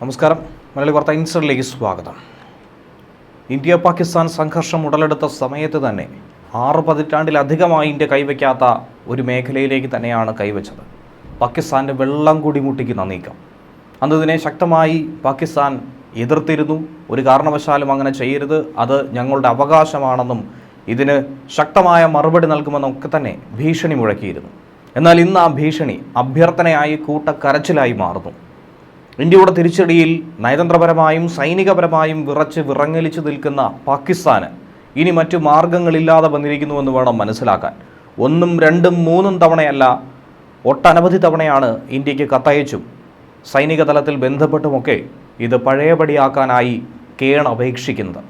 നമസ്കാരം. മലയാളി വാർത്ത ഇൻസറിലേക്ക് സ്വാഗതം. ഇന്ത്യ പാകിസ്ഥാൻ സംഘർഷം ഉടലെടുത്ത സമയത്ത് തന്നെ ആറ് പതിറ്റാണ്ടിലധികമായി ഇന്ത്യ കൈവയ്ക്കാത്ത ഒരു മേഖലയിലേക്ക് തന്നെയാണ് കൈവച്ചത്. പാകിസ്ഥാന്റെ വെള്ളം കൂടി മുട്ടിക്കുന്ന നീക്കം. അന്ന് ഇതിനെ ശക്തമായി പാകിസ്ഥാൻ എതിർത്തിരുന്നു. ഒരു കാരണവശാലും അങ്ങനെ ചെയ്യരുത്. അത് ഞങ്ങളുടെ അവകാശമാണെന്നും ഇതിന് ശക്തമായ മറുപടി നൽകുമെന്നും ഒക്കെ തന്നെ ഭീഷണി മുഴക്കിയിരുന്നു. എന്നാൽ ഇന്ന് ആ ഭീഷണി അഭ്യർത്ഥനയായി കൂട്ടക്കരച്ചിലായി മാറുന്നു. ഇന്ത്യയുടെ തിരിച്ചടിയിൽ നയതന്ത്രപരമായും സൈനികപരമായും വിറച്ച് വിറങ്ങലിച്ചു നിൽക്കുന്ന പാകിസ്ഥാന് ഇനി മറ്റു മാർഗങ്ങളില്ലാതെ വന്നിരിക്കുന്നുവെന്ന് വേണം മനസ്സിലാക്കാൻ. ഒന്നും രണ്ടും മൂന്നും തവണയല്ല ഒട്ടനവധി തവണയാണ് ഇന്ത്യയ്ക്ക് കത്തയച്ചും സൈനിക തലത്തിൽ ബന്ധപ്പെട്ടുമൊക്കെ ഇത് പഴയപടിയാക്കാനായി കേണപേക്ഷിക്കുന്നത്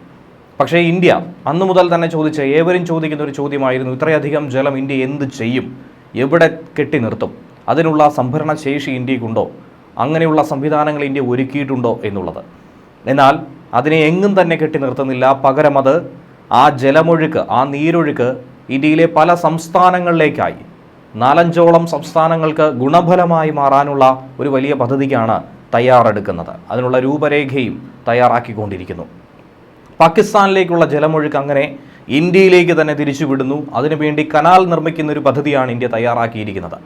പക്ഷേ ഇന്ത്യ അന്നു മുതൽ തന്നെ ചോദിച്ച ഏവരും ചോദിക്കുന്ന ഒരു ചോദ്യമായിരുന്നു ഇത്രയധികം ജലം ഇന്ത്യ എന്ത് ചെയ്യും? എവിടെ കെട്ടി നിർത്തും? അതിനുള്ള സംഭരണ ശേഷി ഇന്ത്യക്കുണ്ടോ? അങ്ങനെയുള്ള സംവിധാനങ്ങൾ ഇന്ത്യ ഒരുക്കിയിട്ടുണ്ടോ എന്നുള്ളത്. എന്നാൽ അതിനെ എങ്ങും തന്നെ കെട്ടി നിർത്തുന്നില്ല. പകരം അത് ആ ജലമൊഴുക്ക് ആ നീരൊഴുക്ക് ഇന്ത്യയിലെ പല സംസ്ഥാനങ്ങളിലേക്കായി നാലഞ്ചോളം സംസ്ഥാനങ്ങൾക്ക് ഗുണഫലമായി മാറാനുള്ള ഒരു വലിയ പദ്ധതിക്കാണ് തയ്യാറെടുക്കുന്നത്. അതിനുള്ള രൂപരേഖയും തയ്യാറാക്കിക്കൊണ്ടിരിക്കുന്നു. പാകിസ്ഥാനിലേക്കുള്ള ജലമൊഴുക്ക് അങ്ങനെ ഇന്ത്യയിലേക്ക് തന്നെ തിരിച്ചുവിടുന്നു. അതിനുവേണ്ടി കനാൽ നിർമ്മിക്കുന്ന ഒരു പദ്ധതിയാണ് ഇന്ത്യ തയ്യാറാക്കിയിരിക്കുന്നത്.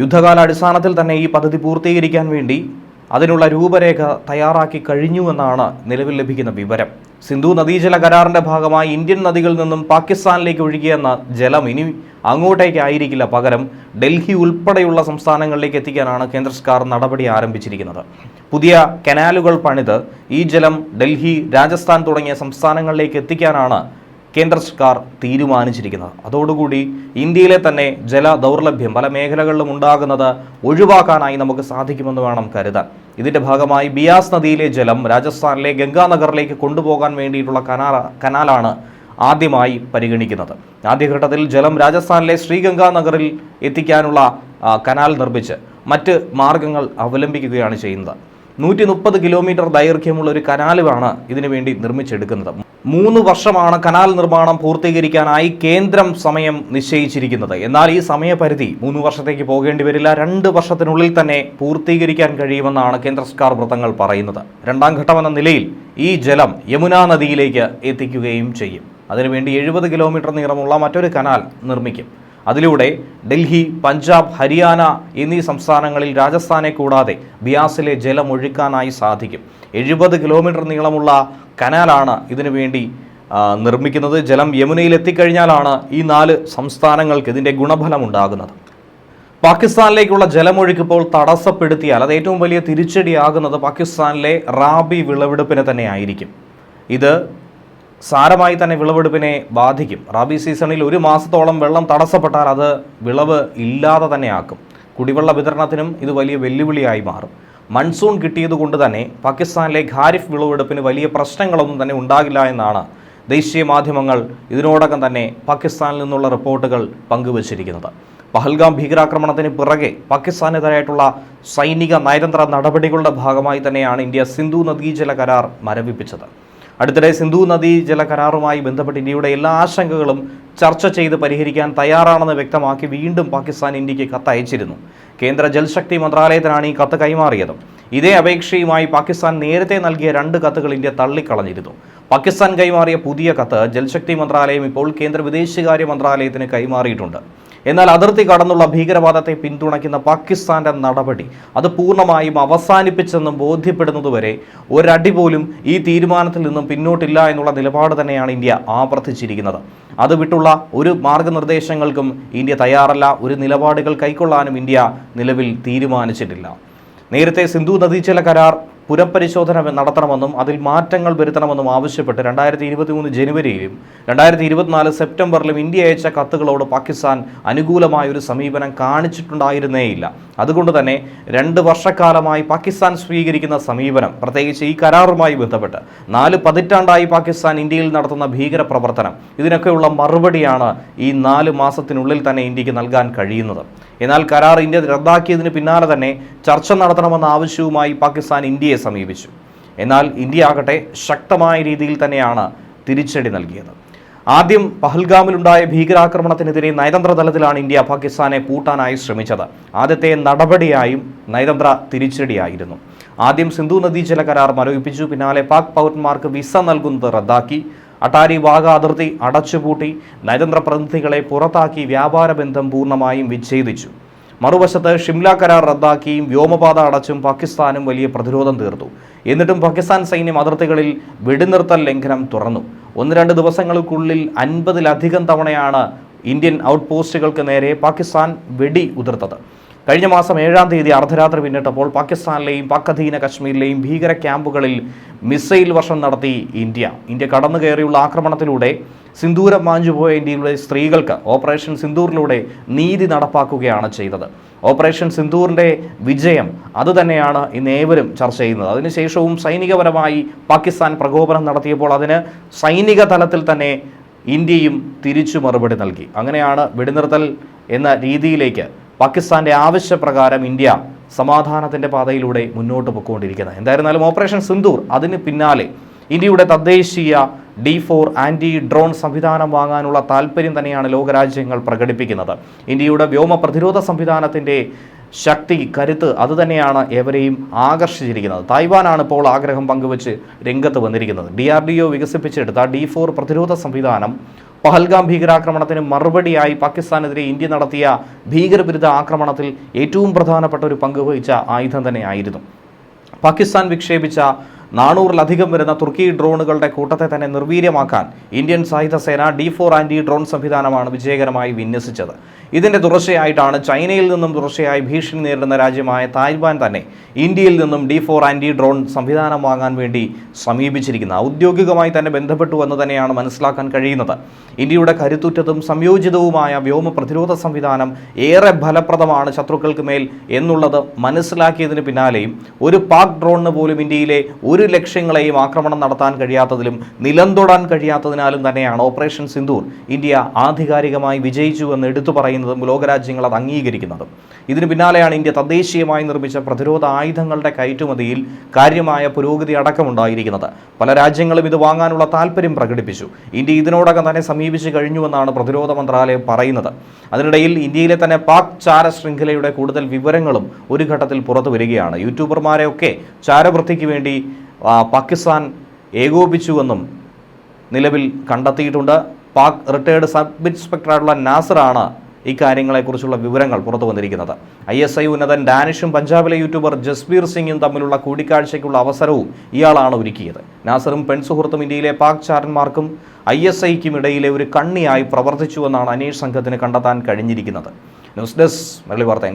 യുദ്ധകാലാടിസ്ഥാനത്തിൽ തന്നെ ഈ പദ്ധതി പൂർത്തീകരിക്കാൻ വേണ്ടി അതിനുള്ള രൂപരേഖ തയ്യാറാക്കി കഴിഞ്ഞുവെന്നാണ് നിലവിൽ ലഭിക്കുന്ന വിവരം. സിന്ധു നദീജല കരാറിന്റെ ഭാഗമായി ഇന്ത്യൻ നദികളിൽ നിന്നും പാകിസ്ഥാനിലേക്ക് ഒഴുകിയെന്ന ജലം ഇനി അങ്ങോട്ടേക്കായിരിക്കില്ല പകരം ഡൽഹി ഉൾപ്പെടെയുള്ള സംസ്ഥാനങ്ങളിലേക്ക് എത്തിക്കാനാണ് കേന്ദ്ര സർക്കാർ നടപടി ആരംഭിച്ചിരിക്കുന്നത്. പുതിയ കനാലുകൾ പണിത് ഈ ജലം ഡൽഹി രാജസ്ഥാൻ തുടങ്ങിയ സംസ്ഥാനങ്ങളിലേക്ക് എത്തിക്കാനാണ് കേന്ദ്ര സർക്കാർ തീരുമാനിച്ചിരിക്കുന്നത്. അതോടുകൂടി ഇന്ത്യയിലെ തന്നെ ജല ദൗർലഭ്യം പല മേഖലകളിലും ഉണ്ടാകുന്നത് ഒഴിവാക്കാനായി നമുക്ക് സാധിക്കുമെന്ന് വേണം കരുതാൻ. ഇതിന്റെ ഭാഗമായി ബിയാസ് നദിയിലെ ജലം രാജസ്ഥാനിലെ ഗംഗാനഗറിലേക്ക് കൊണ്ടുപോകാൻ വേണ്ടിയിട്ടുള്ള കനാല കനാലാണ് ആദ്യമായി പരിഗണിക്കുന്നത്. ആദ്യഘട്ടത്തിൽ ജലം രാജസ്ഥാനിലെ ശ്രീഗംഗാനഗറിൽ എത്തിക്കാനുള്ള കനാൽ നിർമ്മിച്ച് മറ്റ് മാർഗങ്ങൾ അവലംബിക്കുകയാണ് ചെയ്യുന്നത്. നൂറ്റി മുപ്പത് കിലോമീറ്റർ ദൈർഘ്യമുള്ള ഒരു കനാലുമാണ് ഇതിനു വേണ്ടി നിർമ്മിച്ചെടുക്കുന്നത്. മൂന്ന് വർഷമാണ് കനാൽ നിർമ്മാണം പൂർത്തീകരിക്കാനായി കേന്ദ്രം സമയം നിശ്ചയിച്ചിരിക്കുന്നത്. എന്നാൽ ഈ സമയപരിധി മൂന്ന് വർഷത്തേക്ക് പോകേണ്ടി വരില്ല. രണ്ട് വർഷത്തിനുള്ളിൽ തന്നെ പൂർത്തീകരിക്കാൻ കഴിയുമെന്നാണ് കേന്ദ്ര സർക്കാർ വൃത്തങ്ങൾ പറയുന്നത്. രണ്ടാം ഘട്ടമെന്ന നിലയിൽ ഈ ജലം യമുനാ നദിയിലേക്ക് എത്തിക്കുകയും ചെയ്യും. അതിനുവേണ്ടി എഴുപത് കിലോമീറ്റർ നീളമുള്ള മറ്റൊരു കനാൽ നിർമ്മിക്കും. അതിലൂടെ ഡൽഹി പഞ്ചാബ് ഹരിയാന എന്നീ സംസ്ഥാനങ്ങളിൽ രാജസ്ഥാനെ കൂടാതെ ബിയാസിലെ ജലം ഒഴുക്കാനായി സാധിക്കും. എഴുപത് കിലോമീറ്റർ നീളമുള്ള കനാലാണ് ഇതിനു വേണ്ടി നിർമ്മിക്കുന്നത്. ജലം യമുനയിൽ എത്തിക്കഴിഞ്ഞാലാണ് ഈ നാല് സംസ്ഥാനങ്ങൾക്ക് ഇതിന്റെ ഗുണഫലം ഉണ്ടാകുന്നത് പാകിസ്ഥാനിലേക്കുള്ള ജലമൊഴുക്ക് ഇപ്പോൾ തടസ്സപ്പെടുത്തിയാൽ അത് ഏറ്റവും വലിയ തിരിച്ചടിയാകുന്നത് പാകിസ്ഥാനിലെ റാബി വിളവെടുപ്പിനെ തന്നെ ആയിരിക്കും ഇത് സാരമായി തന്നെ വിളവെടുപ്പിനെ ബാധിക്കും. റാബി സീസണിൽ ഒരു മാസത്തോളം വെള്ളം തടസ്സപ്പെട്ടാൽ അത് വിളവ് ഇല്ലാതെ തന്നെ ആക്കും. കുടിവെള്ള വിതരണത്തിനും ഇത് വലിയ വെല്ലുവിളിയായി മാറും. മൺസൂൺ കിട്ടിയതുകൊണ്ട് തന്നെ പാകിസ്ഥാനിലെ ഖാരിഫ് വിളവെടുപ്പിന് വലിയ പ്രശ്നങ്ങളൊന്നും തന്നെ ഉണ്ടാകില്ല എന്നാണ് ദേശീയ മാധ്യമങ്ങൾ ഇതിനോടകം തന്നെ പാകിസ്ഥാനിൽ നിന്നുള്ള റിപ്പോർട്ടുകൾ പങ്കുവച്ചിരിക്കുന്നത്. പഹൽഗാം ഭീകരാക്രമണത്തിന് പിറകെ പാകിസ്ഥാനെതിരായിട്ടുള്ള സൈനിക നയതന്ത്ര നടപടികളുടെ ഭാഗമായി തന്നെയാണ് ഇന്ത്യ സിന്ധു നദീജല കരാർ മരവിപ്പിച്ചത്. അടുത്തിടെ സിന്ധു നദി ജല കരാറുമായി ബന്ധപ്പെട്ട് ഇന്ത്യയുടെ എല്ലാ ആശങ്കകളും ചർച്ച ചെയ്ത് പരിഹരിക്കാൻ തയ്യാറാണെന്ന് വ്യക്തമാക്കി വീണ്ടും പാകിസ്ഥാൻ ഇന്ത്യയ്ക്ക് കത്തയച്ചിരുന്നു. കേന്ദ്ര ജൽശക്തി മന്ത്രാലയത്തിനാണ് ഈ കത്ത് കൈമാറിയത്. ഇതേ അപേക്ഷയുമായി പാകിസ്ഥാൻ നേരത്തെ നൽകിയ രണ്ട് കത്തുകൾ ഇന്ത്യ തള്ളിക്കളഞ്ഞിരുന്നു. പാകിസ്ഥാൻ കൈമാറിയ പുതിയ കത്ത് ജൽശക്തി മന്ത്രാലയം ഇപ്പോൾ കേന്ദ്ര വിദേശകാര്യ മന്ത്രാലയത്തിന് കൈമാറിയിട്ടുണ്ട്. എന്നാൽ അതിർത്തി കടന്നുള്ള ഭീകരവാദത്തെ പിന്തുണയ്ക്കുന്ന പാകിസ്ഥാന്റെ നടപടി അത് പൂർണമായും അവസാനിപ്പിച്ചെന്ന് ബോധ്യപ്പെടുന്നതുവരെ ഒരടി പോലും ഈ തീരുമാനത്തിൽ നിന്നും പിന്നോട്ടില്ല എന്നുള്ള നിലപാട് തന്നെയാണ് ഇന്ത്യ ആവർത്തിച്ചിരിക്കുന്നത്. അത് വിട്ടുള്ള ഒരു മാർഗനിർദ്ദേശങ്ങൾക്കും ഇന്ത്യ തയ്യാറല്ല. ഒരു നിലപാടുകൾ കൈക്കൊള്ളാനും ഇന്ത്യ നിലവിൽ തീരുമാനിച്ചിട്ടില്ല. നേരത്തെ സിന്ധു നദീജല കരാർ പുനഃപരിശോധന നടത്തണമെന്നും അതിൽ മാറ്റങ്ങൾ വരുത്തണമെന്നും ആവശ്യപ്പെട്ട് രണ്ടായിരത്തി ഇരുപത്തി മൂന്ന് ജനുവരിയിലും രണ്ടായിരത്തി ഇരുപത്തിനാല് സെപ്റ്റംബറിലും ഇന്ത്യ അയച്ച കത്തുകളോട് പാകിസ്ഥാൻ അനുകൂലമായ ഒരു സമീപനം കാണിച്ചിട്ടുണ്ടായിരുന്നേയില്ല. അതുകൊണ്ട് തന്നെ രണ്ട് വർഷക്കാലമായി പാകിസ്ഥാൻ സ്വീകരിക്കുന്ന സമീപനം പ്രത്യേകിച്ച് ഈ കരാറുമായി ബന്ധപ്പെട്ട് നാല് പതിറ്റാണ്ടായി പാകിസ്ഥാൻ ഇന്ത്യയിൽ നടത്തുന്ന ഭീകര പ്രവർത്തനം ഇതിനൊക്കെയുള്ള മറുപടിയാണ് ഈ നാല് മാസത്തിനുള്ളിൽ തന്നെ ഇന്ത്യയ്ക്ക് നൽകാൻ കഴിയുന്നത്. എന്നാൽ കരാർ ഇന്ത്യ റദ്ദാക്കിയതിന് പിന്നാലെ തന്നെ ചർച്ച നടത്തണമെന്ന ആവശ്യവുമായി പാകിസ്ഥാൻ ഇന്ത്യയെ സമീപിച്ചു. എന്നാൽ ഇന്ത്യ ആകട്ടെ ശക്തമായ രീതിയിൽ തന്നെയാണ് തിരിച്ചടി നൽകിയത്. ആദ്യം പഹൽഗാമിലുണ്ടായ ഭീകരാക്രമണത്തിനെതിരെ നയതന്ത്ര തലത്തിലാണ് ഇന്ത്യ പാകിസ്ഥാനെ പൂട്ടാനായി ശ്രമിച്ചത്. ആദ്യത്തെ നടപടിയായും നയതന്ത്ര തിരിച്ചടിയായിരുന്നു. ആദ്യം സിന്ധു നദീജല കരാർ മരവിപ്പിച്ചു. പിന്നാലെ പാക് പൗരന്മാർക്ക് വിസ നൽകുന്നത് റദ്ദാക്കി. അട്ടാരി വാഗ അതിർത്തി അടച്ചുപൂട്ടി നയതന്ത്ര പ്രതിനിധികളെ പുറത്താക്കി വ്യാപാര ബന്ധം പൂർണമായും വിച്ഛേദിച്ചു. മറുവശത്ത് ഷിംല കരാർ റദ്ദാക്കിയും വ്യോമപാത അടച്ചും പാകിസ്ഥാനും വലിയ പ്രതിരോധം തീർത്തു. എന്നിട്ടും പാകിസ്ഥാൻ സൈന്യം അതിർത്തികളിൽ വെടിനിർത്തൽ ലംഘനം തുറന്നു. ഒന്ന് രണ്ട് ദിവസങ്ങൾക്കുള്ളിൽ അൻപതിലധികം തവണയാണ് ഇന്ത്യൻ ഔട്ട് പോസ്റ്റുകൾക്ക് നേരെ പാകിസ്ഥാൻ വെടി ഉതിർത്തത്. കഴിഞ്ഞ മാസം ഏഴാം തീയതി അർദ്ധരാത്രി പിന്നിട്ടപ്പോൾ പാകിസ്ഥാനിലെയും പാക്കധീന കശ്മീരിലെയും ഭീകര ക്യാമ്പുകളിൽ മിസൈൽ വർഷം നടത്തി ഇന്ത്യ. ഇന്ത്യ കടന്നു കയറിയുള്ള ആക്രമണത്തിലൂടെ സിന്ദൂരം മാഞ്ഞുപോയ ഇന്ത്യയിലെ സ്ത്രീകൾക്ക് ഓപ്പറേഷൻ സിന്ദൂറിലൂടെ നീതി നടപ്പാക്കുകയാണ് ചെയ്തത്. ഓപ്പറേഷൻ സിന്ദൂറിന്റെ വിജയം അതുതന്നെയാണ് ഇന്ന് ഏവരും ചർച്ച ചെയ്യുന്നത്. അതിനുശേഷവും സൈനികപരമായി പാകിസ്ഥാൻ പ്രകോപനം നടത്തിയപ്പോൾ അതിന് സൈനിക തലത്തിൽ തന്നെ ഇന്ത്യയും തിരിച്ചു മറുപടി നൽകി. അങ്ങനെയാണ് വെടിനിർത്തൽ എന്ന രീതിയിലേക്ക് പാകിസ്ഥാന്റെ ആവശ്യപ്രകാരം ഇന്ത്യ സമാധാനത്തിന്റെ പാതയിലൂടെ മുന്നോട്ട് പൊയ്ക്കൊണ്ടിരിക്കുന്നത്. എന്തായിരുന്നാലും ഓപ്പറേഷൻ സിന്ദൂർ അതിന് പിന്നാലെ ഇന്ത്യയുടെ തദ്ദേശീയ ഡി ഫോർ ആന്റി ഡ്രോൺ സംവിധാനം വാങ്ങാനുള്ള താല്പര്യം തന്നെയാണ് ലോകരാജ്യങ്ങൾ പ്രകടിപ്പിക്കുന്നത്. ഇന്ത്യയുടെ വ്യോമ പ്രതിരോധ സംവിധാനത്തിന്റെ ശക്തി കരുത്ത് അതുതന്നെയാണ് ഏവരെയും ആകർഷിച്ചിരിക്കുന്നത്. തായ്വാനാണ് ഇപ്പോൾ ആഗ്രഹം പങ്കുവച്ച് രംഗത്ത് വന്നിരിക്കുന്നത്. ഡി ആർ ഡി ഒ വികസിപ്പിച്ചെടുത്ത ഡി ഫോർ പ്രതിരോധ സംവിധാനം പഹൽഗാം ഭീകരാക്രമണത്തിന് മറുപടിയായി പാകിസ്ഥാനെതിരെ ഇന്ത്യ നടത്തിയ ഭീകരവിരുദ്ധ ആക്രമണത്തിൽ ഏറ്റവും പ്രധാനപ്പെട്ട ഒരു പങ്ക് വഹിച്ച ആയുധം തന്നെയായിരുന്നു. പാകിസ്ഥാൻ വിക്ഷേപിച്ച നാനൂറിലധികം വരുന്ന തുർക്കി ഡ്രോണുകളുടെ കൂട്ടത്തെ തന്നെ നിർവീര്യമാക്കാൻ ഇന്ത്യൻ സായുധ സേന ഡി ഫോർ ആന്റി ഡ്രോൺ സംവിധാനമാണ് വിജയകരമായി വിന്യസിച്ചത്. ഇതിന്റെ തുടർച്ചയായിട്ടാണ് ചൈനയിൽ നിന്നും തുടർച്ചയായി ഭീഷണി നേരിടുന്ന രാജ്യമായ തായ്വാൻ തന്നെ ഇന്ത്യയിൽ നിന്നും ഡി ഫോർ ആന്റി ഡ്രോൺ സംവിധാനം വാങ്ങാൻ വേണ്ടി സമീപിച്ചിരിക്കുന്നത്. ഔദ്യോഗികമായി തന്നെ ബന്ധപ്പെട്ടു എന്ന് തന്നെയാണ് മനസ്സിലാക്കാൻ കഴിയുന്നത്. ഇന്ത്യയുടെ കരുത്തുറ്റതും സംയോജിതവുമായ വ്യോമ പ്രതിരോധ സംവിധാനം ഏറെ ഫലപ്രദമാണ് ശത്രുക്കൾക്ക് മേൽ എന്നുള്ളത് മനസ്സിലാക്കിയതിന് പിന്നാലെയും ഒരു പാക് ഡ്രോണിന് പോലും ഇന്ത്യയിലെ ഒരു ലക്ഷ്യങ്ങളെയും ആക്രമണം നടത്താൻ കഴിയാത്തതിലും നിലംതൊടാൻ കഴിയാത്തതിനാലും തന്നെയാണ് ഓപ്പറേഷൻ സിന്ധൂർ ഇന്ത്യ ആധികാരികമായി വിജയിച്ചു എന്ന് എടുത്തു പറയുന്നതും ലോകരാജ്യങ്ങൾ അത് അംഗീകരിക്കുന്നതും. ഇതിന് പിന്നാലെയാണ് ഇന്ത്യ തദ്ദേശീയമായി നിർമ്മിച്ച പ്രതിരോധ ആയുധങ്ങളുടെ കയറ്റുമതിയിൽ കാര്യമായ പുരോഗതി അടക്കമുണ്ടായിരിക്കുന്നത്. പല രാജ്യങ്ങളും ഇത് വാങ്ങാനുള്ള താല്പര്യം പ്രകടിപ്പിച്ചു. ഇന്ത്യ ഇതിനോടകം തന്നെ സമീപിച്ചു കഴിഞ്ഞുവെന്നാണ് പ്രതിരോധ മന്ത്രാലയം പറയുന്നത്. അതിനിടയിൽ ഇന്ത്യയിലെ തന്നെ പാക് ചാര ശൃംഖലയുടെ കൂടുതൽ വിവരങ്ങളും ഒരു ഘട്ടത്തിൽ പുറത്തു വരികയാണ് യൂട്യൂബർമാരെയൊക്കെ ചാരവൃത്തിക്ക് വേണ്ടി പാകിസ്ഥാൻ ഏകോപിച്ചുവെന്നും നിലവിൽ കണ്ടെത്തിയിട്ടുണ്ട്. പാക് റിട്ടയേർഡ് സബ് ഇൻസ്പെക്ടറായിട്ടുള്ള നാസറാണ് ഇക്കാര്യങ്ങളെക്കുറിച്ചുള്ള വിവരങ്ങൾ പുറത്തു വന്നിരിക്കുന്നത്. ഐ എസ് ഐ ഉന്നതൻ ഡാനിഷും പഞ്ചാബിലെ യൂട്യൂബർ ജസ്ബീർ സിംഗും തമ്മിലുള്ള കൂടിക്കാഴ്ചയ്ക്കുള്ള അവസരവും ഇയാളാണ് ഒരുക്കിയത്. നാസറും പെൺസുഹൃത്തും ഇന്ത്യയിലെ പാക് ചാരന്മാർക്കും ഐ എസ് ഐക്കും ഇടയിലെ ഒരു കണ്ണിയായി പ്രവർത്തിച്ചുവെന്നാണ് അനീഷ് സംഘത്തിന് കണ്ടെത്താൻ കഴിഞ്ഞിരിക്കുന്നത്. ന്യൂസ് ഡെസ്ക് മലയാളി വാർത്ത